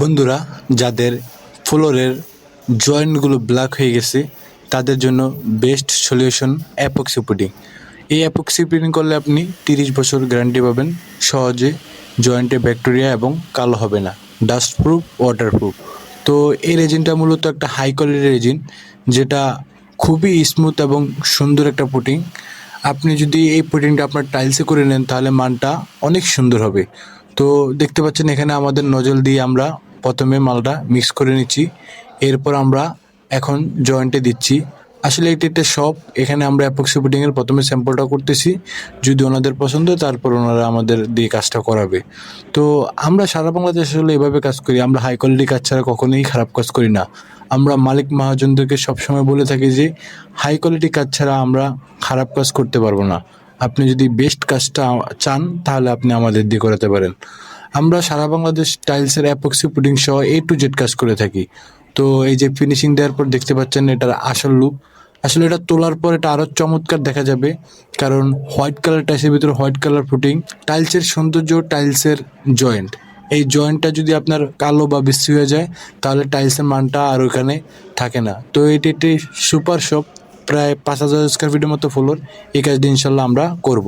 বন্ধুরা, যাদের ফ্লোরের জয়েন্টগুলো ব্ল্যাক হয়ে গেছে, তাদের জন্য বেস্ট সলিউশন অ্যাপক্সি পুডিং এই অ্যাপক্সি পুডিং করলে আপনি তিরিশ বছর গ্যারান্টি পাবেন, সহজে জয়েন্টে ব্যাকটেরিয়া এবং কালো হবে না, ডাস্ট প্রুফ, ওয়াটার প্রুফ। তো এই রেজিনটা মূলত একটা হাই কোয়ালিটির রেজিন, যেটা খুবই স্মুথ এবং সুন্দর একটা পুটিং আপনি যদি এই পুটিংটা আপনার টাইলসে করে নেন, তাহলে মানটা অনেক সুন্দর হবে। তো দেখতে পাচ্ছেন এখানে আমাদের নজল দিয়ে আমরা প্রথমে মালটা মিক্স করে নিচ্ছি। এরপর আমরা এখন জয়েন্টে দিচ্ছি। আসলে এটি একটা শপ এখানে আমরা অ্যাপক্সি পুডিংয়ের প্রথমে স্যাম্পলটা করতেছি। যদি ওনাদের পছন্দ, তারপর ওনারা আমাদের দিয়ে কাজটা করাবে। তো আমরা সারা বাংলাদেশ আসলে এভাবে কাজ করি। আমরা হাই কোয়ালিটি কাজ ছাড়া কখনোই খারাপ কাজ করি না। আমরা মালিক মহাজনদেরকে সবসময় বলে থাকি যে হাই কোয়ালিটি কাজ ছাড়া আমরা খারাপ কাজ করতে পারব না। আপনি যদি বেস্ট কাজটা চান, তাহলে আপনি আমাদের দিয়ে করাতে পারেন। আমরা সারা বাংলাদেশ টাইলসের অ্যাপক্সি পুডিং সহ এ টু জেড কাজ করে থাকি। তো এই যে ফিনিশিং দেওয়ার পর দেখতে পাচ্ছেন এটার আসল লুক আসলে এটা তোলার পর এটা আরও চমৎকার দেখা যাবে। কারণ হোয়াইট কালার টাইলসের ভিতরে হোয়াইট কালার পুটিং টাইলসের সৌন্দর্য টাইলসের জয়েন্ট এই জয়েন্টটা যদি আপনার কালো বা বিশ্রী হয়ে যায়, তাহলে টাইলসের মানটা আর ওখানে থাকে না। তো এটি একটি সুপার শপ প্রায় পাঁচ হাজার স্কোয়ার ফিটের মতো ফ্লোর এই কাজটি ইনশাল্লাহ আমরা করব।